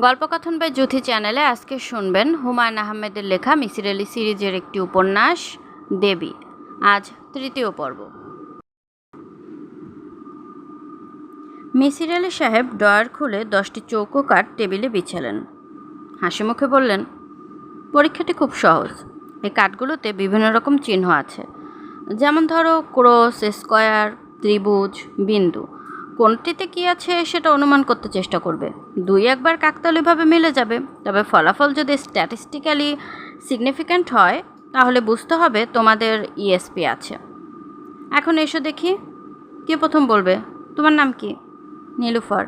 গল্পকথন by Juthi চ্যানেলে আজকে শুনবেন হুমায়ুন আহমেদের লেখা মিসির আলি সিরিজের একটি উপন্যাস, দেবী। আজ তৃতীয় পর্ব। মিসির আলি সাহেব ডয়ার খুলে দশটি চৌকো কাঠ টেবিলে বিছালেন। হাসি মুখে বললেন, পরীক্ষাটি খুব সহজ। এই কাঠগুলোতে বিভিন্ন রকম চিহ্ন আছে। যেমন ধরো, ক্রস, স্কয়ার, ত্রিভুজ, বিন্দু। কোনটিতে কী আছে সেটা অনুমান করতে চেষ্টা করবে। দুই একবার কাকতালীয়ভাবে মিলে যাবে। তবে ফলাফল যদি স্ট্যাটিস্টিক্যালি সিগনিফিক্যান্ট হয়, তাহলে বুঝতে হবে তোমাদের ইএসপি আছে। এখন এসো দেখি, কে প্রথম বলবে? তোমার নাম কি? নীলুফার।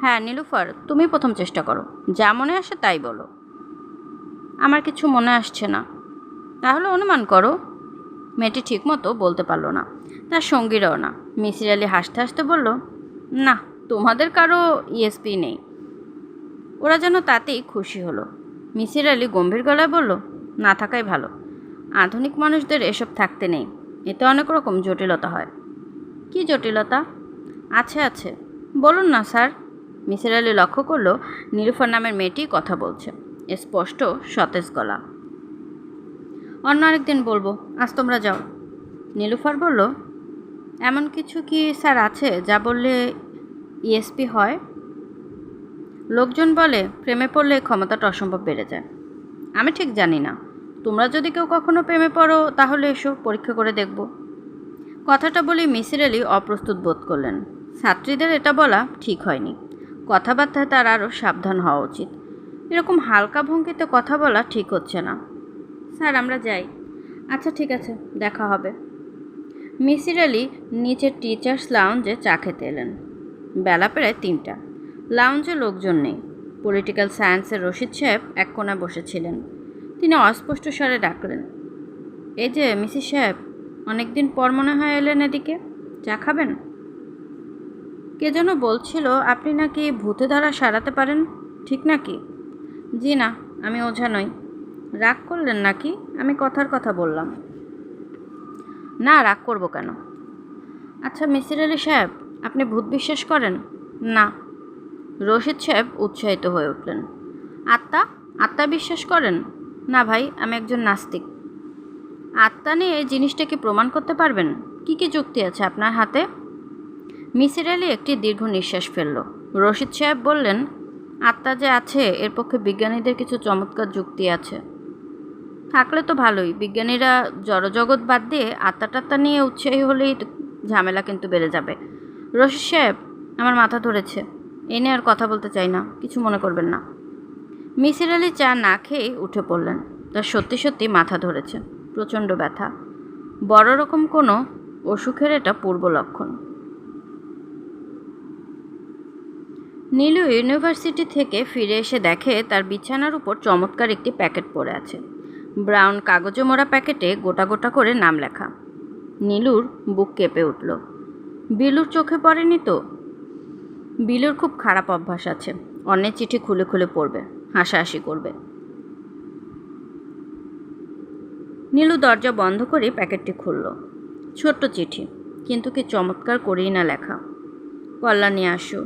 হ্যাঁ নীলুফার, তুমি প্রথম চেষ্টা করো। যা মনে আসে তাই বলো। আমার কিছু মনে আসছে না। তাহলে অনুমান করো। মেয়েটি ঠিকমতো বলতে পারল না। তার সঙ্গীরাও না। মিসির আলি হাসতে হাসতে বলল, না তোমাদের কারও ইএসপি নেই। ওরা যেন তাতেই খুশি হলো। মিসির আলি গম্ভীর গলায় বলল, না থাকাই ভালো। আধুনিক মানুষদের এসব থাকতে নেই। এতে অনেক রকম জটিলতা হয়। কি জটিলতা? আছে আছে। বলুন না, স্যার। মিসির আলি লক্ষ্য করল, নীলুফার নামের মেয়েটি কথা বলছে। স্পষ্ট সতেজ গলা। অন্য আরেকদিন বলব। আজ তোমরা যাও। নীলুফার বলল, এমন কিছু কি স্যার আছে যা বললে ইএসপি হয়। লোকজন বলে, প্রেমে পড়লে ক্ষমতাটা অসম্ভব বেড়ে যায়। আমি ঠিক জানি না। তোমরা যদি কেউ কখনো প্রেমে পড়ো, তাহলে এসো, পরীক্ষা করে দেখব। কথাটা বলেই মিসির আলি অপ্রস্তুত বোধ করলেন। ছাত্রীদের এটা বলা ঠিক হয়নি। কথাবার্তায় তার আরও সাবধান হওয়া উচিত। এরকম হালকা ভঙ্গিতে কথা বলা ঠিক হচ্ছে না। স্যার, আমরা যাই। আচ্ছা ঠিক আছে, দেখা হবে। মিসির আলি নিচের টিচার্স লাউঞ্জে চা খেতে এলেন। বেলা প্রায় তিনটা। লাউঞ্জে লোকজন নেই। পলিটিক্যাল সায়েন্সের রশিদ সাহেব এক কোণায় বসেছিলেন। তিনি অস্পষ্ট স্বরে ডাকলেন, এই যে, মিসিস সাহেব, অনেকদিন পর মনে হয় এলেন এদিকে। চা খাবেন? কে যেন বলছিল, আপনি নাকি ভূতে ধরা সারাতে পারেন, ঠিক নাকি? জি না, আমি ওঝা নই। রাগ করলেন নাকি? আমি কথার কথা বললাম। না, রাগ করব কেন? আচ্ছা মিসির আলি সাহেব আপনি ভূত বিশ্বাস করেন? না। রশিদ সাহেব উৎসাহিত হয়ে উঠলেন। আত্মা? আত্মা বিশ্বাস করেন? না ভাই, আমি একজন নাস্তিক। আত্মা নিয়ে এই জিনিসটা কি প্রমাণ করতে পারবেন? কি কি যুক্তি আছে আপনার হাতে? মিসির আলি একটি দীর্ঘ নিঃশ্বাস ফেলল। রশিদ সাহেব বললেন, আত্মা যে আছে, এর পক্ষে বিজ্ঞানীদের কিছু চমৎকার যুক্তি আছে। থাকলে তো ভালোই। বিজ্ঞানীরা জড়জগৎ বাদ দিয়ে আত্মা টাত্মা নিয়ে উৎসাহী হলেই ঝামেলা কিন্তু বেড়ে যাবে। রশিদ সাহেব, আমার মাথা ধরেছে। এ নিয়ে আর কথা বলতে চাই না, কিছু মনে করবেন না। মিসির আলি চা না খেয়ে উঠে পড়লেন। তার সত্যি সত্যি মাথা ধরেছে, প্রচণ্ড ব্যথা। বড় রকম কোনো অসুখের এটা পূর্ব লক্ষণ। নীলু ইউনিভার্সিটি থেকে ফিরে এসে দেখে তার বিছানার উপর চমৎকার একটি প্যাকেট পড়ে আছে। ব্রাউন কাগজে মোড়া প্যাকেটে গোটা গোটা করে নাম লেখা। নীলুর বুক কেঁপে উঠল। বিলুর চোখে পড়েনি তো? বিলুর খুব খারাপ অভ্যাস আছে। অন্যের চিঠি খুলে খুলে পড়বে, হাসাহাসি করবে। নীলু দরজা বন্ধ করে প্যাকেটটি খুলল। ছোট্ট চিঠি, কিন্তু কি চমৎকার করেই না লেখা। কল্যাণী আসো।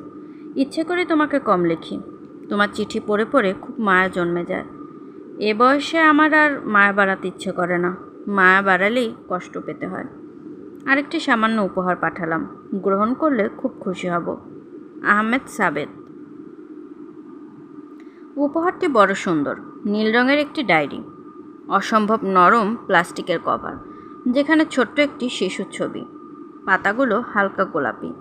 ইচ্ছে করে তোমাকে কম লিখি। তোমার চিঠি পড়ে পড়ে খুব মায়া জন্মে যায়। এ বয়সে আমার আর মায়া বাড়াতে ইচ্ছে করে না। মায়া বাড়ালেই কষ্ট পেতে হয়। আরেকটি সামান্য উপহার পাঠালাম। গ্রহণ করলে খুব খুশি হব। আহমেদ সাবেদ। উপহারটি বড় সুন্দর। নীল রঙের একটি ডায়েরি। অসম্ভব নরম প্লাস্টিকের কভার, যেখানে ছোট্ট একটি শিশুর ছবি। পাতাগুলো হালকা গোলাপি।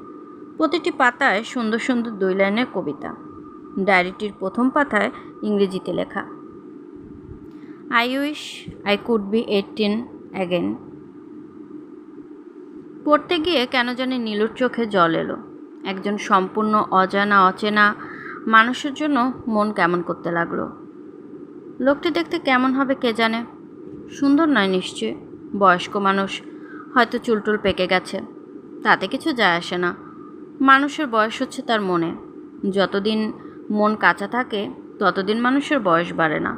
প্রতিটি পাতায় সুন্দর সুন্দর দুই লাইনের কবিতা। ডায়েরিটির প্রথম পাতায় ইংরেজিতে লেখা I wish I could be eighteen again পড়তে গিয়ে কেন জানি নীলুর চোখে জল এলো। একজন সম্পূর্ণ অজানা, অচেনা মানুষের জন্য মন কেমন করতে লাগল। লোকটি দেখতে কেমন হবে কে জানে? সুন্দর নয় নিশ্চয়। বয়স্ক মানুষ, হয়তো চুলটুল পেকে গেছে। তাতে কিছু যায় আসে না। মানুষের বয়স হচ্ছে তার মনে। যতদিন মন কাঁচা থাকে, ততদিন মানুষের বয়স বাড়ে না।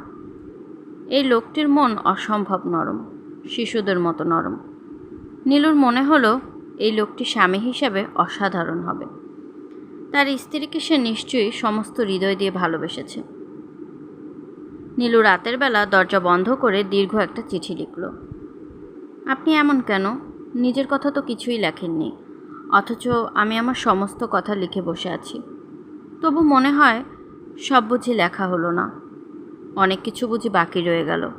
এই লোকটির মন অসম্ভব নরম, শিশুদের মতো নরম। নীলুর মনে হলো এই লোকটি স্বামী হিসাবে অসাধারণ হবে। তার স্ত্রীকে সে নিশ্চয়ই সমস্ত হৃদয় দিয়ে ভালোবেসেছে। নীলু রাতের বেলা দরজা বন্ধ করে দীর্ঘ একটা চিঠি লিখল। আপনি এমন কেন? নিজের কথা তো কিছুই লেখেননি। অথচ আমি আমার সমস্ত কথা লিখে বসে আছি। তবু মনে হয় সব বুঝি লেখা হলো না। অনেক কিছু বুঝি বাকি রয়ে গেল।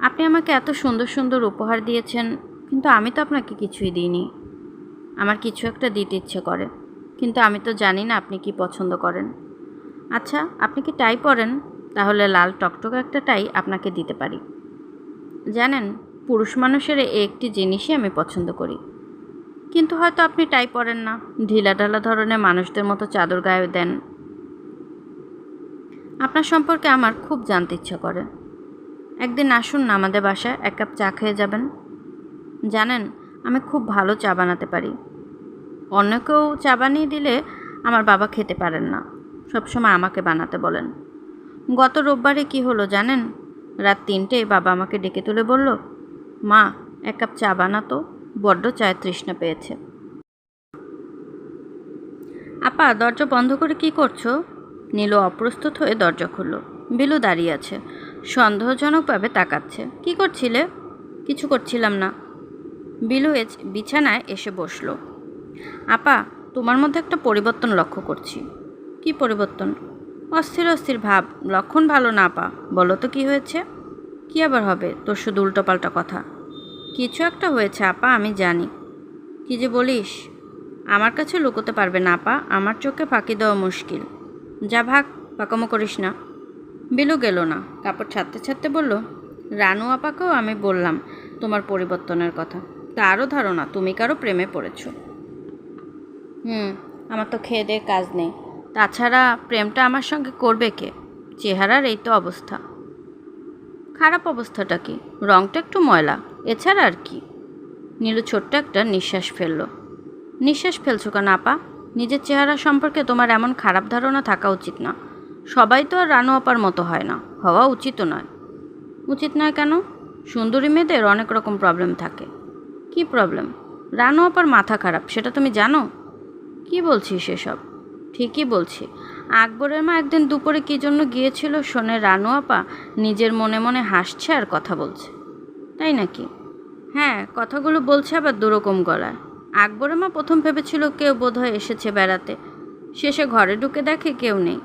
আপনি আমাকে এত সুন্দর সুন্দর উপহার দিয়েছেন কিন্তু আমি তো আপনাকে কিছুই দিইনি। আমার কিছু একটা দিতে ইচ্ছে করে। কিন্তু আমি তো জানি না আপনি কি পছন্দ করেন। আচ্ছা আপনি কি টাই পরেন? তাহলে লাল টকটকে একটা টাই আপনাকে দিতে পারি। জানেন, পুরুষ মানুষের একটি জিনিসই আমি পছন্দ করি। কিন্তু হয়তো আপনি টাই পরেন না। ঢিলা ঢালা ধরনের মানুষদের মতো চাদর গায়ে দেন। আপনার সম্পর্কে আমার খুব জানতে ইচ্ছা করে। একদিন আসুন না আমাদের বাসায়, এক কাপ চা খেয়ে যাবেন। জানেন, আমি খুব ভালো চা বানাতে পারি। অন্য কেউ চা বানিয়ে দিলে আমার বাবা খেতে পারেন না। সবসময় আমাকে বানাতে বলেন। গত রোববারে কি হলো জানেন? রাত তিনটে বাবা আমাকে ডেকে তুলে বলল, মা, এক কাপ চা বানাতো বড্ড চায়ের তৃষ্ণা পেয়েছে। আপা, দরজা বন্ধ করে কি করছ? নীলু অপ্রস্তুত হয়ে দরজা খুলল। বিলু দাঁড়িয়ে আছে। সন্দেহজনকভাবে তাকাচ্ছে। কি করছিলে? কিছু করছিলাম না। বিলু বিছানায় এসে বসল। আপা, তোমার মধ্যে একটা পরিবর্তন লক্ষ্য করছি। কি পরিবর্তন? অস্থির অস্থির ভাব। লক্ষণ ভালো না, আপা। বলো তো কি হয়েছে? কি আবার হবে? তোর শুধু উল্টোপাল্টা কথা। কিছু একটা হয়েছে, আপা, আমি জানি। কি যে বলিস? আমার কাছে লুকোতে পারবে না, আপা। আমার চোখে ফাঁকি দেওয়া মুশকিল। যা ভাগ, পাকামো করিস না। বিলু গেল না। কাপড় ছাড়তে ছাড়তে বলল, রানু আপাকেও আমি বললাম তোমার পরিবর্তনের কথা। তারও ধারণা, তুমি কারও প্রেমে পড়েছো। হুম, আমার তো খেয়ে দেয়ে কাজ নেই। তাছাড়া প্রেমটা আমার সঙ্গে করবে কে? চেহারার এই তো অবস্থা। খারাপ অবস্থাটা কি? রংটা একটু ময়লা, এছাড়া আর কি? নীলু ছোট্ট একটা নিঃশ্বাস ফেলল। নিঃশ্বাস ফেলছো কেন, আপা? নিজের চেহারা সম্পর্কে তোমার এমন খারাপ ধারণা থাকা উচিত না। সবাই তো আর রানু আপার মতো হয় না, হওয়া উচিতও নয়। উচিত নয় কেন? সুন্দরী মেয়েদের অনেক রকম প্রবলেম থাকে। কি প্রবলেম রানু আপার মাথা খারাপ, সেটা তুমি জানো? কি বলছিস সেসব ঠিকই বলছি। আকবরের মা একদিন দুপুরে কী জন্য গিয়েছিল শোনে রানু আপা? নিজের মনে মনে হাসছে আর কথা বলছে। তাই নাকি? হ্যাঁ কথাগুলো বলছে আবার দুরকম গলায়। আকবরের মা প্রথম ভেবেছিল কেউ বোধহয় এসেছে বেড়াতে। শেষে ঘরে ঢুকে দেখে কেউ নেই।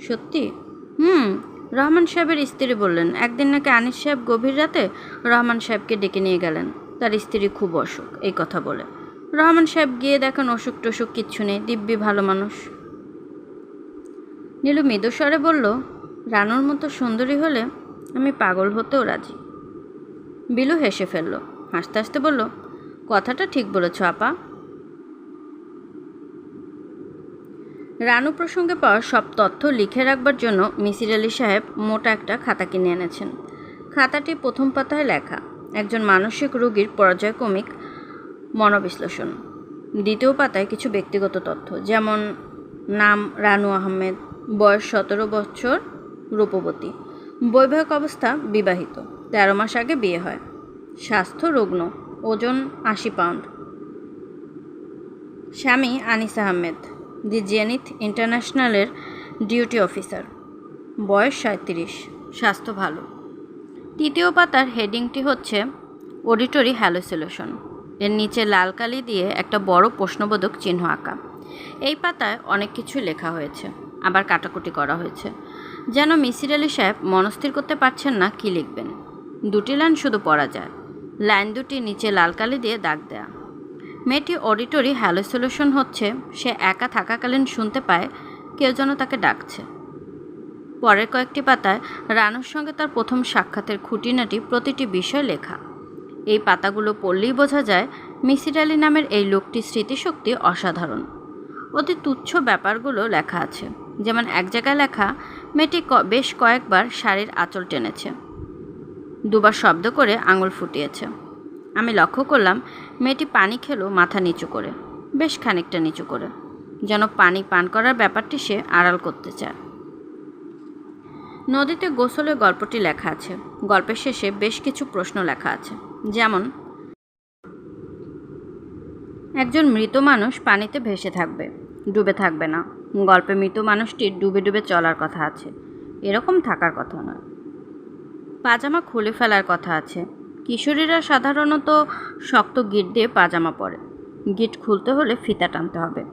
সত্যি? হুম, রহমান সাহেবের স্ত্রী বললেন, একদিন নাকি আনিস সাহেব গভীর রাতে রহমান সাহেবকে ডেকে নিয়ে গেলেন। তার স্ত্রী খুব অসুখ, এই কথা বলে। রহমান সাহেব গিয়ে দেখেন অসুখ টসুখ কিচ্ছু নেই, দিব্যি ভালো মানুষ। নীলু মৃদুস্বরে বলল, রানুর মতো সুন্দরী হলে আমি পাগল হতেও রাজি। বিলু হেসে ফেলল, হাসতে হাসতে বলল, কথাটা ঠিক বলেছ, আপা। রানু প্রসঙ্গে পাওয়া সব তথ্য লিখে রাখবার জন্য মিসির আলি সাহেব মোটা একটা খাতা কিনে এনেছেন। খাতাটি প্রথম পাতায় লেখা একজন মানসিক রোগীর পর্যায়ক্রমিক মনোবিশ্লেষণ। দ্বিতীয় পাতায় কিছু ব্যক্তিগত তথ্য, যেমন নাম রানু আহমেদ, বয়স সতেরো বছর, রূপবতী। বৈবাহিক অবস্থা বিবাহিত, তেরো মাস আগে বিয়ে হয়। স্বাস্থ্য রুগ্ন, ওজন আশি পাউন্ড। স্বামী আনিস আহমেদ, দি জেনিথ ইন্টারন্যাশনালের ডিউটি অফিসার। বয়স সাঁত্রিশ স্বাস্থ্য ভালো। তৃতীয় পাতার হেডিংটি হচ্ছে অডিটরি হ্যালোসিলেশন। এর নিচে লাল কালি দিয়ে একটা বড় প্রশ্নবোধক চিহ্ন আঁকা। এই পাতায় অনেক কিছু লেখা হয়েছে, আবার কাটাকুটি করা হয়েছে। যেন মিসির আলি সাহেব মনস্থির করতে পারছেন না কি লিখবেন। দুটি লাইন শুধু পড়া যায়। লাইন দুটি নিচে লাল কালি দিয়ে দাগ দেয়া। মেয়েটি অডিটরি হ্যালোসিলেশন হচ্ছে, সে একা থাকাকালীন শুনতে পায়, কেউ যেন তাকে ডাকছে। পরের কয়েকটি পাতায় রানুর সঙ্গে তার প্রথম সাক্ষাতের খুঁটিনাটি প্রতিটি বিষয় লেখা। এই পাতাগুলো পড়লেই বোঝা যায় মিসির আলী নামের এই লোকটির স্মৃতিশক্তি অসাধারণ। অতি তুচ্ছ ব্যাপারগুলো লেখা আছে। যেমন এক জায়গায় লেখা, মেয়েটি বেশ কয়েকবার শাড়ির আঁচল টেনেছে। দুবার শব্দ করে আঙুল ফুটিয়েছে। আমি লক্ষ্য করলাম, মেয়েটি পানি খেলো মাথা নিচু করে, বেশ খানিকটা নিচু করে। যেন পানি পান করার ব্যাপারটি সে আড়াল করতে চায়। নদীতে গোসলের গল্পটি লেখা আছে। গল্পের শেষে বেশ কিছু প্রশ্ন লেখা আছে। যেমন, একজন মৃত মানুষ পানিতে ভেসে থাকবে, ডুবে থাকবে না। গল্পে মৃত মানুষটির ডুবে ডুবে চলার কথা আছে। এরকম থাকার কথা নয়। পাজামা খুলে ফেলার কথা আছে। কিশোরীরা সাধারণত শক্ত গিট দিয়ে পাজামা পরে। গিট খুলতে হলে ফিতা টানতে হবে।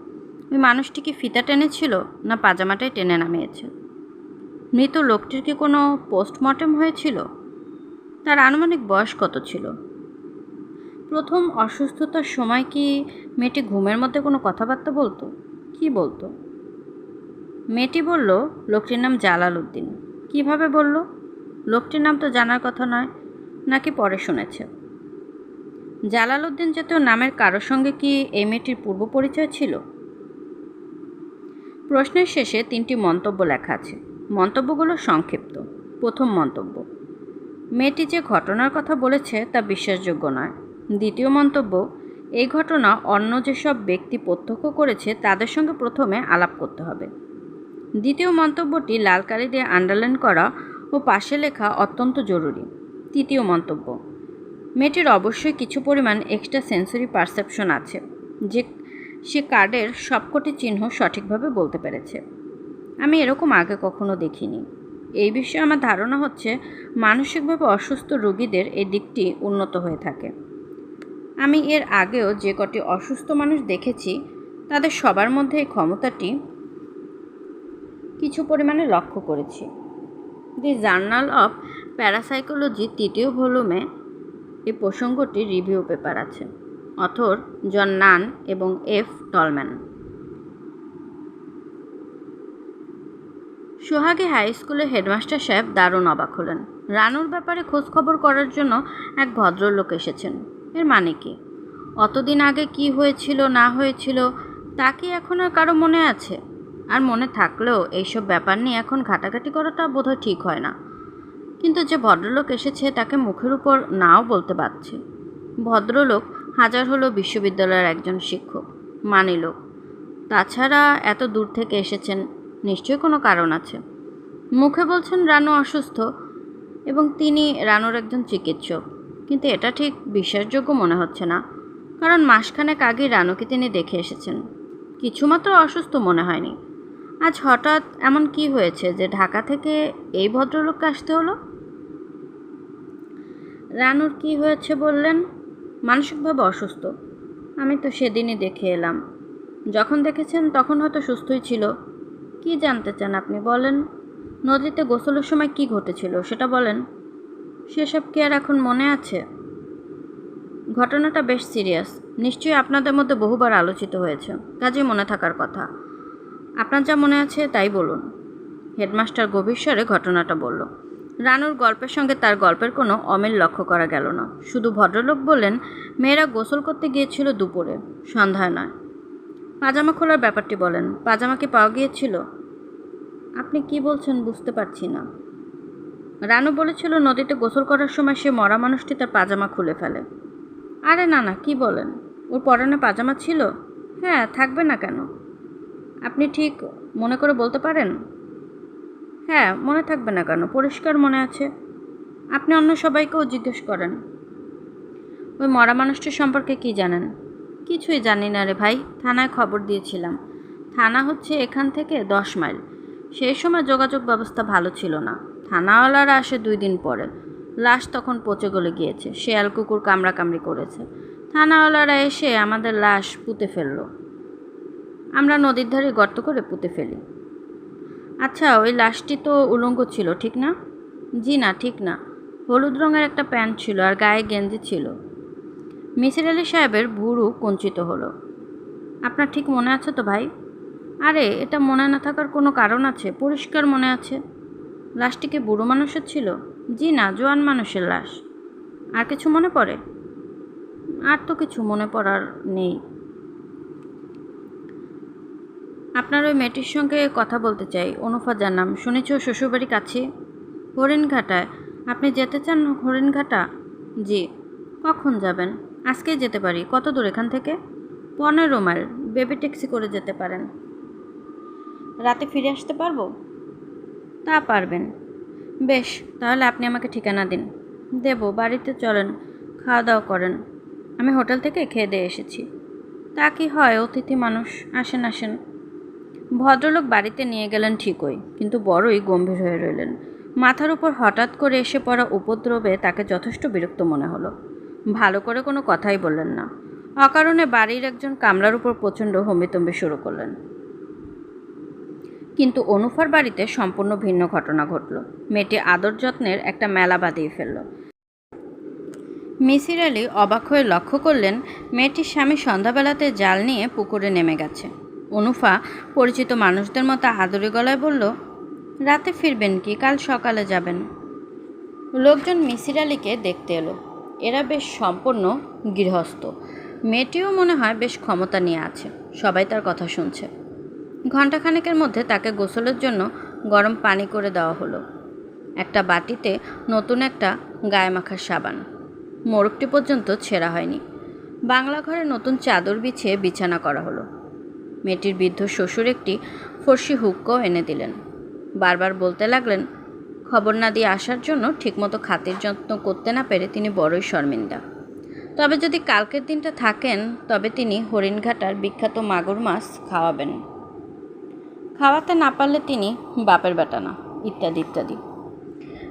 ওই মানুষটি কি ফিতা টেনেছিল, না পাজামাটাই টেনে নামিয়েছে? মৃত লোকটির কি কোনো পোস্টমর্টেম হয়েছিল? তার আনুমানিক বয়স কত ছিল? প্রথম অসুস্থতার সময় কি মেয়েটি ঘুমের মধ্যে কোনো কথাবার্তা বলতো? কি বলতো? মেয়েটি বলল, লোকটির নাম জালাল উদ্দিন। কীভাবে বলল? লোকটির নাম তো জানার কথা নয়, নাকি পরে শুনেছে? জালাল উদ্দিন জাতীয় নামের কারোর সঙ্গে কি এই মেয়েটির পূর্ব পরিচয় ছিল? প্রশ্নের শেষে তিনটি মন্তব্য লেখা আছে। মন্তব্যগুলো সংক্ষিপ্ত। প্রথম মন্তব্য, মেয়েটি যে ঘটনার কথা বলেছে তা বিশ্বাসযোগ্য নয়। দ্বিতীয় মন্তব্য, এই ঘটনা অন্য যেসব ব্যক্তি প্রত্যক্ষ করেছে তাদের সঙ্গে প্রথমে আলাপ করতে হবে। দ্বিতীয় মন্তব্যটি লাল কালি দিয়ে আন্ডারলাইন করা ও পাশে লেখা অত্যন্ত জরুরি। তৃতীয় মন্তব্য, মেয়েটির অবশ্যই কিছু পরিমাণ এক্সট্রা সেন্সরি পারসেপশন আছে, যে সে কার্ডের সবকটি চিহ্ন সঠিকভাবে বলতে পেরেছে। আমি এরকম আগে কখনো দেখিনি। এই বিষয়ে আমার ধারণা হচ্ছে, মানসিকভাবে অসুস্থ রোগীদের এই দিকটি উন্নত হয়ে থাকে। আমি এর আগেও যে কটি অসুস্থ মানুষ দেখেছি, তাদের সবার মধ্যে এই ক্ষমতাটি কিছু পরিমাণে লক্ষ্য করেছি। দি জার্নাল অফ প্যারাসাইকোলজি তৃতীয় ভলিউমে এই প্রসঙ্গটি রিভিউ পেপার আছে। অথর জন নান এবং এফ টলম্যান। সোহাগে হাই স্কুলের হেডমাস্টার সাহেব দারুণ অবাক হলেন। রানুর ব্যাপারে খোঁজ খবর করার জন্য এক ভদ্রলোক এসেছেন। এর মানে কি? অতদিন আগে কি হয়েছিল, না হয়েছিল, তা কি এখন আর কারও মনে আছে? আর মনে থাকলেও এইসব ব্যাপার নিয়ে এখন ঘাটাঘাটি করাটা বোধহয় ঠিক হয় না। কিন্তু যে ভদ্রলোক এসেছে, তাকে মুখের উপর নাও বলতে পারছে। ভদ্রলোক হাজার হলো বিশ্ববিদ্যালয়ের একজন শিক্ষক মানি লোক তাছাড়া এত দূর থেকে এসেছেন নিশ্চয়ই কোনো কারণ আছে। মুখে বলছেন রানু অসুস্থ এবং তিনি রানুর একজন চিকিৎসক। কিন্তু এটা ঠিক বিশ্বাসযোগ্য মনে হচ্ছে না, কারণ মাসখানেক আগে রানুকে তিনি দেখে এসেছেন। কিছুমাত্র অসুস্থ মনে হয়নি। আজ হঠাৎ এমন কি হয়েছে যে ঢাকা থেকে এই ভদ্রলোককে আসতে হলো? রানুর কি হয়েছে বললেন? মানসিকভাবে অসুস্থ। আমি তো সেদিনই দেখে এলাম। যখন দেখেছেন তখন হয়তো সুস্থই ছিল। কি জানতে চান আপনি বলেন? নদীতে গোসলের সময় কি ঘটেছিল সেটা বলেন। সেসব কি আর এখন মনে আছে? ঘটনাটা বেশ সিরিয়াস। নিশ্চয়ই আপনাদের মধ্যে বহুবার আলোচিত হয়েছে। কাজে মনে থাকার কথা। আপনার যা মনে আছে তাই বলুন। হেডমাস্টার গভীর স্বরে ঘটনাটা বলল। রানুর গল্পের সঙ্গে তার গল্পের কোনো অমিল লক্ষ্য করা গেল না। শুধু ভদ্রলোক বললেন, মেয়েরা গোসল করতে গিয়েছিল দুপুরে, সন্ধ্যায় নয়। পাজামা খোলার ব্যাপারটি বলেন। পাজামা কি পাওয়া গিয়েছিল? আপনি কি বলছেন বুঝতে পারছি না। রানু বলেছিল নদীতে গোসল করার সময় সে মরা মানুষটি তার পাজামা খুলে ফেলে। আরে না না, কি বলেন? ওর পরনে পাজামা ছিল? হ্যাঁ থাকবে না কেন? আপনি ঠিক মনে করে বলতে পারেন? হ্যাঁ মনে থাকবে না কেন? পরিষ্কার মনে আছে। আপনি অন্য সবাইকেও জিজ্ঞেস করেন। ওই মরা মানুষটির সম্পর্কে কি জানেন? কিছুই জানি না রে ভাই, থানায় খবর দিয়েছিলাম। থানা হচ্ছে এখান থেকে দশ মাইল। সেই সময় যোগাযোগ ব্যবস্থা ভালো ছিল না। থানাওয়ালারা আসে দুই দিন পরে। লাশ তখন পচে গলে গিয়েছে। শেয়াল কুকুর কামড়াকামড়ি করেছে। থানাওয়ালারা এসে আমাদের লাশ পুঁতে ফেলল। আমরা নদীর ধারে গর্ত করে পুঁতে ফেলি। আচ্ছা ওই লাশটি তো উলঙ্গ ছিল, ঠিক না? জি না, ঠিক না। হলুদ রঙের একটা প্যান্ট ছিল আর গায়ে গেঞ্জি ছিল। মিসির আলি সাহেবের ভুরু কঞ্চিত হলো। আপনার ঠিক মনে আছে তো ভাই? আরে, এটা মনে না থাকার কোনো কারণ আছে? পরিষ্কার মনে আছে। লাশটি কি বুড়ো মানুষের ছিল? জি না, জোয়ান মানুষের লাশ। আর কিছু মনে পড়ে? আর তো কিছু মনে পড়ার নেই। আপনার ওই মেয়েটির সঙ্গে কথা বলতে চাই, অনুফা জানাম। শুনেছ শ্বশুরবাড়ি কাছে? হরিণঘাটায়। আপনি যেতে চান হরিণঘাটা? জি। কখন যাবেন? আজকেই যেতে পারি। কত দূর এখান থেকে? পনেরো মাইল। বেবি ট্যাক্সি করে যেতে পারেন। রাতে ফিরে আসতে পারব? তা পারবেন। বেশ, তাহলে আপনি আমাকে ঠিকানা দিন। দেব, বাড়িতে চলেন খাওয়া দাওয়া করেন। আমি হোটেল থেকে খেয়ে দিয়ে এসেছি। তা কি হয়, অতিথি মানুষ আসেন আসেন। ভদ্রলোক বাড়িতে নিয়ে গেলেন ঠিকই, কিন্তু বড়ই গম্ভীর হয়ে রইলেন। মাথার উপর হঠাৎ করে এসে পড়া উপদ্রবে তাকে যথেষ্ট বিরক্ত মনে হলো। ভালো করে কোনো কথাই বললেন না। অকারণে বাড়ির একজন কামলার উপর প্রচণ্ড হম্বিতম্বি শুরু করলেন। কিন্তু অনুফার বাড়িতে সম্পূর্ণ ভিন্ন ঘটনা ঘটল। মেয়েটি আদর যত্নের একটা মেলা বাঁধিয়ে ফেলল। মিসির আলী অবাক হয়ে লক্ষ্য করলেন মেয়েটির স্বামী সন্ধ্যাবেলাতে জাল নিয়ে পুকুরে নেমে গেছে। অনুফা পরিচিত মানুষদের মতো আদরে গলায় বলল, রাতে ফিরবেন কি? কাল সকালে যাবেন। লোকজন মিসির আলীকে দেখতে এলো। এরা বেশ সম্পূর্ণ গৃহস্থ। মেয়েটিও মনে হয় বেশ ক্ষমতা নিয়ে আছে। সবাই তার কথা শুনছে। ঘণ্টাখানেকের মধ্যে তাকে গোসলের জন্য গরম পানি করে দেওয়া হলো। একটা বাটিতে নতুন একটা গায়ে মাখার সাবান। মোরগটি পর্যন্ত ছেঁড়া হয়নি। বাংলা ঘরে নতুন চাদর বিছিয়ে বিছানা করা হলো। মেয়েটির বৃদ্ধ শ্বশুর একটি ফর্সি হুক্কাও এনে দিলেন। বারবার বলতে লাগলেন, খবর না দিয়ে আসার জন্য ঠিকমতো খাতির যত্ন করতে না পেরে তিনি বড়ই শর্মিন্দা। তবে যদি কালকের দিনটা থাকেন, তবে তিনি হরিণঘাটার বিখ্যাত মাগুর মাছ খাওয়াবেন। খাওয়াতে না পারলে তিনি বাপের বেটা না, ইত্যাদি ইত্যাদি।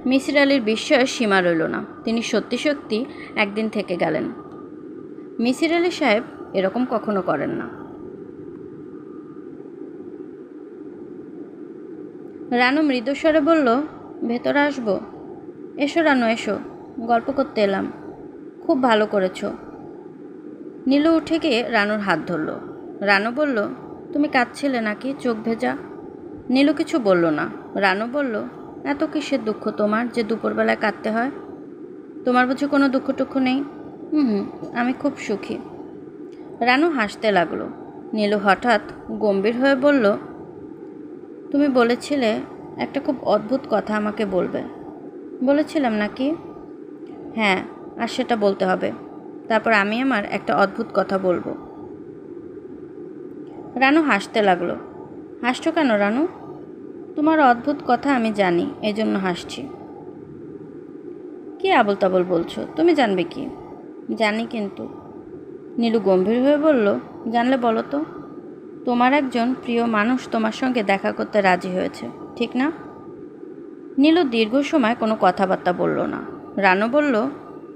মিসির আলীর বিস্ময়ের সীমা রইল না। তিনি সত্যি সত্যি একদিন থেকে গেলেন। মিসির আলী সাহেব এরকম কখনো করেন না। রানু মৃদুস্বরে বলল, ভেতরে আসব। এসো রানু, এসো। গল্প করতে এলাম। খুব ভালো করেছ। নীলু উঠে গিয়ে রানুর হাত ধরল। রানু বলল তুমি কাঁদছিলে নাকি চোখ ভেজা? নীলু কিছু বলল না। রানু বলল, এত কিসের দুঃখ তোমার যে দুপুরবেলায় কাঁদতে হয়? তোমার বুঝি কোনো দুঃখ টুক্ষ নেই? হুম হুম, আমি খুব সুখী। রানু হাসতে লাগল। নীলু হঠাৎ গম্ভীর হয়ে বলল, তুমি বলেছিলে, একটা খুব অদ্ভুত কথা আমাকে বলবে। বলেছিলাম নাকি? হ্যাঁ আর সেটা বলতে হবে। তারপর আমি আমার একটা অদ্ভুত কথা বলব। রানু হাসতে লাগল। হাসছো কেন রানু? তোমার অদ্ভুত কথা আমি জানি এই জন্য হাসছি। কি আবল তাবল বলছো? তুমি জানবে কি? জানি কিন্তু। নীলু গম্ভীর হয়ে বলল, জানলে বলো তো? তোমার একজন প্রিয় মানুষ তোমার সঙ্গে দেখা করতে রাজি হয়েছে, ঠিক না? নীলু দীর্ঘ সময় কোনো কথাবার্তা বলল না। রানু বলল,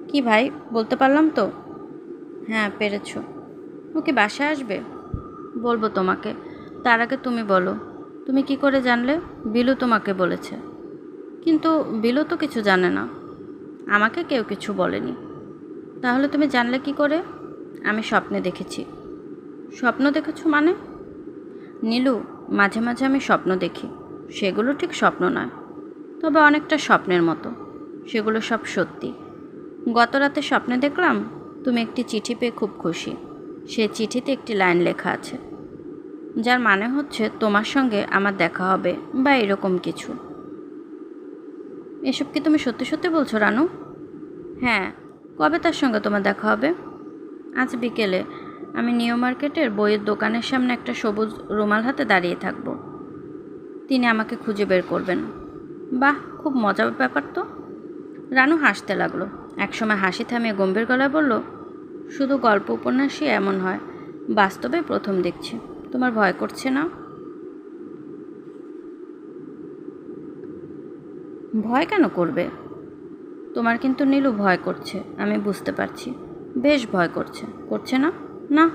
কি ভাই, বলতে পারলাম তো? হ্যাঁ পেরেছ। ও কি বাসায় আসবে? বলব তোমাকে। তার আগে তুমি বলো, তুমি কি করে জানলে? বিলু তোমাকে বলেছে। কিন্তু বিলু তো কিছু জানে না। আমাকে কেউ কিছু বলেনি। তাহলে তুমি জানলে কি করে? আমি স্বপ্নে দেখেছি। স্বপ্ন দেখেছ মানে? নীলু, মাঝে মাঝে আমি স্বপ্ন দেখি। সেগুলো ঠিক স্বপ্ন নয়। তবে অনেকটা স্বপ্নের মতো। সেগুলো সব সত্যি। গত রাতে স্বপ্নে দেখলাম, তুমি একটি চিঠি পেয়ে খুব খুশি। সে চিঠিতে একটি লাইন লেখা আছে। যার মানে হচ্ছে তোমার সঙ্গে আমার দেখা হবে বা এরকম কিছু। এসব কি তুমি সত্যি সত্যি বলছো, রানু? হ্যাঁ কবে তার সঙ্গে তোমার দেখা হবে? আজ বিকেলে আমি নিউ মার্কেটের বইয়ের দোকানের সামনে একটা সবুজ রুমাল হাতে দাঁড়িয়ে থাকব। তিনি আমাকে খুঁজে বের করবেন। বাহ, খুব মজার ব্যাপার তো। রানু হাসতে লাগল। একসময় হাসি থামিয়ে গম্ভীর গলায় বলল, শুধু গল্প উপন্যাসই এমন হয় বাস্তবে প্রথম দেখছি। তোমার ভয় করছে না? ভয় কেন করবে? তোমার কিন্তু নীলু ভয় করছে, আমি বুঝতে পারছি। বেশ ভয় করছে। করছে না? না।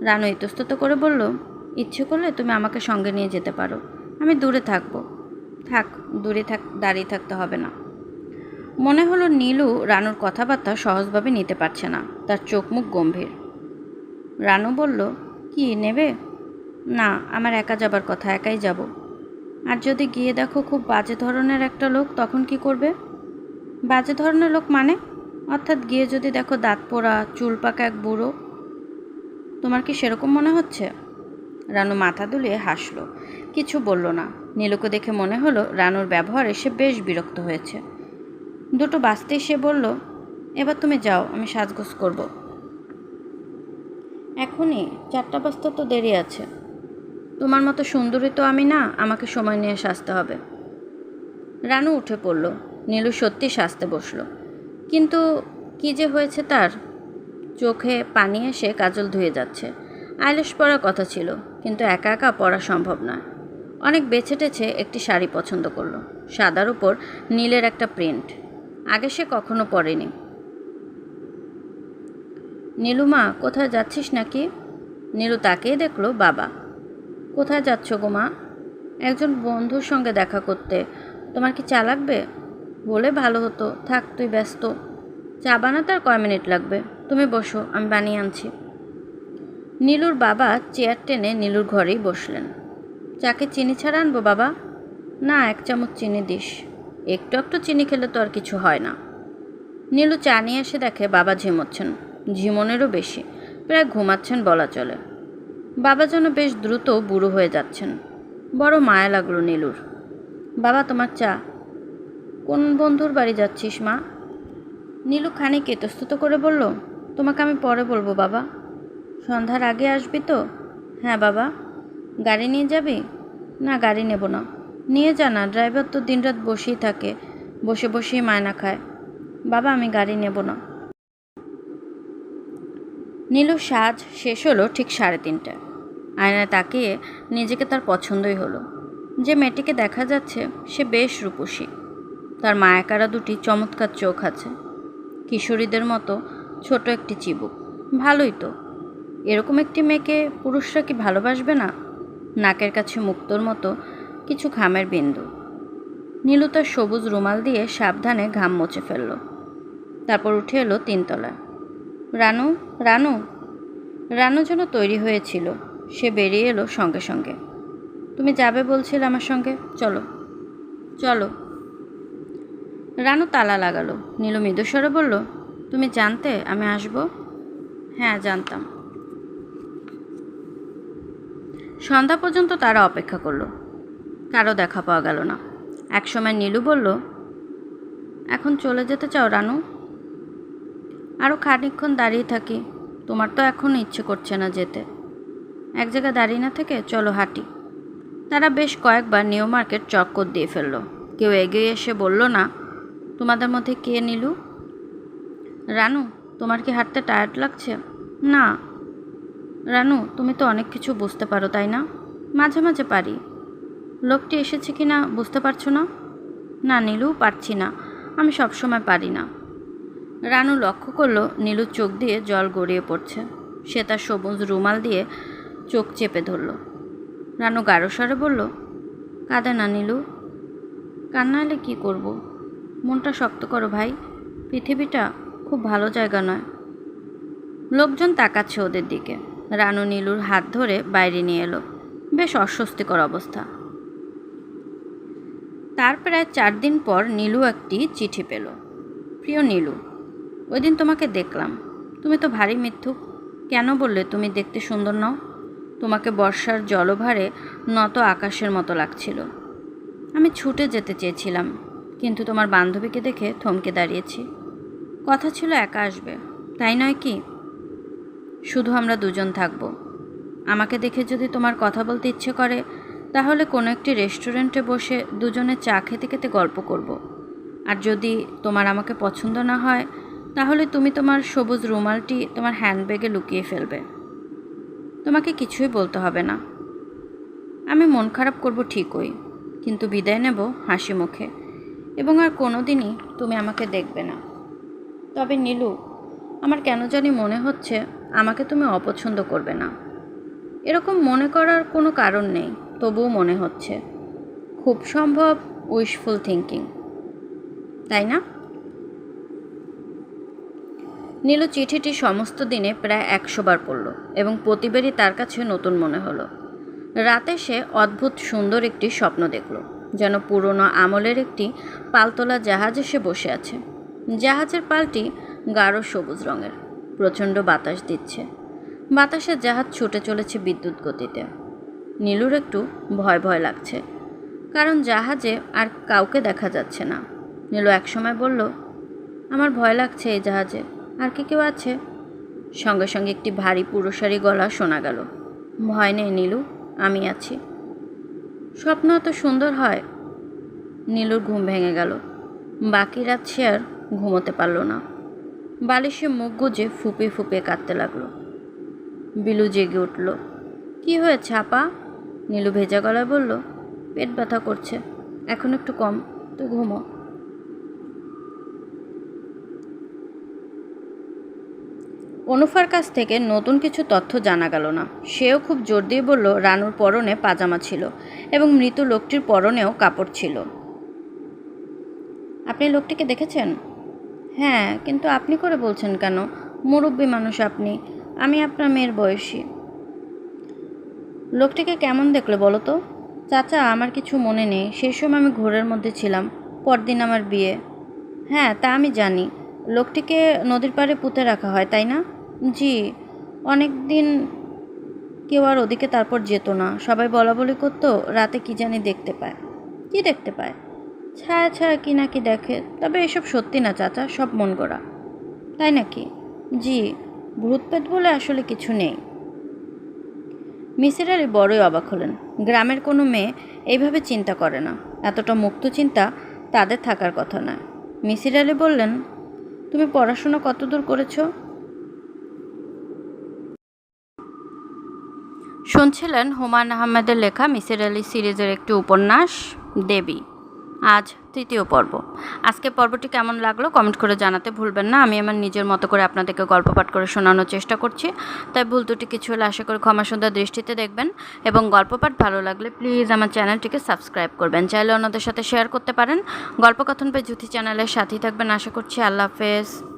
রানু ইতস্তত করে বলল, ইচ্ছে করলে তুমি আমাকে সঙ্গে নিয়ে যেতে পারো। আমি দূরে থাকব। থাক, দূরে থাক, দাঁড়িয়ে থাকতে হবে না। মনে হলো নীলু রানুর কথাবার্তা সহজভাবে নিতে পারছে না। তার চোখ মুখ গম্ভীর। রানু বলল কি নেবে? না, আমার একা যাবার কথা, একাই যাব। আর যদি গিয়ে দেখো খুব বাজে ধরনের একটা লোক, তখন কি করবে? বাজে ধরনের লোক মানে? অর্থাৎ গিয়ে যদি দেখো দাঁত পোড়া, চুল পাকা এক বুড়ো, তোমার কি সেরকম মনে হচ্ছে? রানু মাথা দুলিয়ে হাসলো। কিছু বলল না। নীলুকে দেখে মনে হলো রানুর ব্যবহারে সে বেশ বিরক্ত হয়েছে। দুটো বাঁচতেই সে বলল, এবার তুমি যাও, আমি সাজগোজ করব। এখনই? চারটা বাজতে তো দেরি আছে। তোমার মতো সুন্দরী তো আমি না, আমাকে সময় নিয়ে সাজতে হবে। রানু উঠে পড়ল। নীলু সত্যি সাজতে বসল। কিন্তু কি যে হয়েছে তার? চোখে পানি এসে কাজল ধুয়ে যাচ্ছে। আইলেশ পরার কথা ছিল, কিন্তু একা একা পরা সম্ভব নয়। অনেক বেছে টেছে একটি শাড়ি পছন্দ করল। সাদার উপর নীলের একটা প্রিন্ট। আগে সে কখনো পরেনি। নীলুমা, কোথায় যাচ্ছিস নাকি? নীলু তাকিয়ে দেখল বাবা। কোথায় যাচ্ছ গো মা? একজন বন্ধুর সঙ্গে দেখা করতে। তোমার কি চা লাগবে? বলে ভালো হতো। থাক, তুই ব্যস্ত। চা বানাতে আর কয় মিনিট লাগবে? তুমি বসো, আমি বানিয়ে আনছি। নীলুর বাবা চেয়ার টেনে নীলুর ঘরেই বসলেন। চাকে চিনি ছাড়া আনব বাবা? না, এক চামচ চিনি দিস। একটু একটু চিনি খেলে তো আর কিছু হয় না। নীলু চা নিয়ে এসে দেখে বাবা ঝিমোচ্ছেন। ঝিমনেরও বেশি। প্রায় ঘুমাচ্ছেন বলা চলে। বাবা যেন বেশ দ্রুত বুড়ো হয়ে যাচ্ছেন। বড় মায়া লাগল নীলুর। বাবা, তোমার চা। কোন বন্ধুর বাড়ি যাচ্ছিস, মা? নীলু খানিক ইতস্তত করে বলল, তোমাকে আমি পরে বলব, বাবা। সন্ধ্যার আগে আসবি তো? হ্যাঁ বাবা। গাড়ি নিয়ে যাবি? না, গাড়ি নেব না। নিয়ে যা না, ড্রাইভার তো দিনরাত বসেই থাকে, বসে বসেই মায়না খায়। বাবা, আমি গাড়ি নেব না। নীলুর সাজ শেষ হলো ঠিক সাড়ে তিনটায় আয়নায় তাকিয়ে নিজেকে তার পছন্দই হলো। যে মেয়েটিকে দেখা যাচ্ছে, সে বেশ রূপসী। তার মায়াকারা দুটি চমৎকার চোখ আছে। কিশোরীদের মতো ছোট একটি চিবুক। ভালোই তো। এরকম একটি মেয়েকে পুরুষরা কি ভালোবাসবে না? নাকের কাছে মুক্তোর মতো কিছু ঘামের বিন্দু। নীলু তার সবুজ রুমাল দিয়ে সাবধানে ঘাম মুছে ফেলল। তারপর উঠে এলো তিনতলায়। রানু রানু। রানু যেন তৈরি হয়েছিল। সে বেরিয়ে এলো সঙ্গে সঙ্গে। তুমি যাবে বলছিলে আমার সঙ্গে? চলো। চলো। রানু তালা লাগালো। নীলু মৃদুস্বরে বলল, তুমি জানতে আমি আসব? হ্যাঁ জানতাম। সন্ধ্যা পর্যন্ত তারা অপেক্ষা করল। কারও দেখা পাওয়া গেল না। একসময় নীলু বলল, এখন চলে যেতে চাও রানু? আরও খানিকক্ষণ দাঁড়িয়ে থাকি। তোমার তো এখন ইচ্ছে করছে না যেতে। এক জায়গায় দাঁড়িয়ে না থেকে চলো হাঁটি। তারা বেশ কয়েকবার নিউ মার্কেট চক্কর দিয়ে ফেলল। কেউ এগিয়ে এসে বলল, না, তোমাদের মধ্যে কে নিলু? রানু, তোমার কি হাঁটতে টায়ার্ড লাগছে? না। রানু, তুমি তো অনেক কিছু বুঝতে পারো, তাই না? মাঝে মাঝে পারি। লোকটি এসেছে কি না বুঝতে পারছ না? না, নীলু, পারছি না। আমি সবসময় পারি না। রানু লক্ষ্য করল নীলুর চোখ দিয়ে জল গড়িয়ে পড়ছে। সে তার সবুজ রুমাল দিয়ে চোখ চেপে ধরল। রানু গাঢ় স্বরে বলল, কাঁদে না নীলু। কান্না এলে কী করব? মনটা শক্ত করো ভাই। পৃথিবীটা খুব ভালো জায়গা নয়। লোকজন তাকাচ্ছে ওদের দিকে। রানু নীলুর হাত ধরে বাইরে নিয়ে এলো। বেশ অস্বস্তিকর অবস্থা। তার প্রায় চার দিন পর নীলু একটি চিঠি পেল। প্রিয় নীলু ওই দিন তোমাকে দেখলাম। তুমি তো ভারী মিথ্যুক কেন বললে তুমি দেখতে সুন্দর নও? তোমাকে বর্ষার জলভারে নত আকাশের মতো লাগছিল। আমি ছুটে যেতে চেয়েছিলাম, কিন্তু তোমার বান্ধবীকে দেখে থমকে দাঁড়িয়েছি। কথা ছিল একা আসবে, তাই নয় কি? শুধু আমরা দুজন থাকব। আমাকে দেখে যদি তোমার কথা বলতে ইচ্ছে করে, তাহলে কোনো একটি রেস্টুরেন্টে বসে দুজনে চা খেতে খেতে গল্প করব। আর যদি তোমার আমাকে পছন্দ না হয় তাহলে তুমি তোমার সবুজ রুমালটি তোমার হ্যান্ডব্যাগে লুকিয়ে ফেলবে। তোমাকে কিছুই বলতে হবে না। আমি মন খারাপ করব ঠিকই, কিন্তু বিদায় নেব হাসি মুখে, এবং আর কোনো দিনই তুমি আমাকে দেখবে না। তবে নীলু, আমার কেন জানি মনে হচ্ছে আমাকে তুমি অপছন্দ করবে না। এরকম মনে করার কোনো কারণ নেই, তবুও মনে হচ্ছে। খুব সম্ভব উইশফুল থিঙ্কিং তাই না? নীলু চিঠিটি সমস্ত দিনে প্রায় একশো বার পড়ল এবং প্রতিবারই তার কাছে নতুন মনে হলো। রাতে সে অদ্ভুত সুন্দর একটি স্বপ্ন দেখল, যেন পুরনো আমলের একটি পালতোলা জাহাজে সে বসে আছে। জাহাজের পালটি গাঢ় সবুজ রঙের, প্রচণ্ড বাতাস দিচ্ছে। বাতাসে জাহাজ ছুটে চলেছে বিদ্যুৎ গতিতে। নীলুর একটু ভয় ভয় লাগছে, কারণ জাহাজে আর কাউকে দেখা যাচ্ছে না। নীলু একসময় বলল, আমার ভয় লাগছে এই জাহাজে। আর কি কেউ আছে? সঙ্গে সঙ্গে একটি ভারী পুরুষারি গলা শোনা গেল। ভয় নেই নীলু, আমি আছি। স্বপ্ন এত সুন্দর হয়? নীলুর ঘুম ভেঙে গেল। বাকি রাত সে আর ঘুমোতে পারল না। বালিশে মুখ গুজে ফুপিয়ে ফুপিয়ে কাঁদতে লাগল। বিলু জেগে উঠল। কি হয়েছে আপা? নীলু ভেজা গলায় বলল, পেট ব্যথা করছে। এখন একটু কম, তো ঘুমো। অনুফার কাছ থেকে নতুন কিছু তথ্য জানা গেল না। সেও খুব জোর দিয়ে বলল, রানুর পরনে পাজামা ছিল এবং মৃত লোকটির পরনেও কাপড় ছিল। আপনি লোকটিকে দেখেছেন? হ্যাঁ কিন্তু আপনি করে বলছেন কেন? মুরব্বী মানুষ আপনি। আমি আপনার মেয়ের বয়সী। লোকটিকে কেমন দেখলে বলো তো? চাচা, আমার কিছু মনে নেই। সেই সময় আমি ঘোরের মধ্যে ছিলাম, পরদিন আমার বিয়ে। হ্যাঁ তা আমি জানি। লোকটিকে নদীর পাড়ে পুঁতে রাখা হয়, তাই না? জি, অনেক দিন কেউ আর ওদিকে তারপর যেত না। সবাই বলা বলি করতো, রাতে কি জানি দেখতে পায়। কি দেখতে পায়? ছায়া ছায়া কি নাকি দেখে, তবে এসব সত্যি না চাচা, সব মন গড়া। তাই নাকি? জি ভূতপেত বলে আসলে কিছু নেই। মিসির আলী বড়ই অবাক হলেন। গ্রামের কোনো মেয়ে এইভাবে চিন্তা করে না। এতটা মুক্ত চিন্তা তাদের থাকার কথা নয়। মিসির আলী বললেন, তুমি পড়াশোনা কতদূর করেছ? শুনছিলেন হুমায়ুন আহমেদের লেখা মিসির আলী সিরিজের একটি উপন্যাস, দেবী। আজ তৃতীয় পর্ব। আজকে পর্বটি কেমন লাগল কমেন্ট করে জানাতে ভুলবেন না। আমি আমার নিজের মতো করে আপনাদেরকে গল্প পাঠ করে শোনানোর চেষ্টা করছি। তাই ভুল দুটি কিছু হলে আশা করি ক্ষমা সুন্দর দৃষ্টিতে দেখবেন এবং গল্প পাঠ ভালো লাগলে প্লিজ আমার চ্যানেলটিকে সাবস্ক্রাইব করবেন। চাইলে অন্যদের সাথে শেয়ার করতে পারেন। গল্পকথন পে জ্যোতি চ্যানেলের সাথেই থাকবেন। আশা করছি আল্লাহ হাফেজ।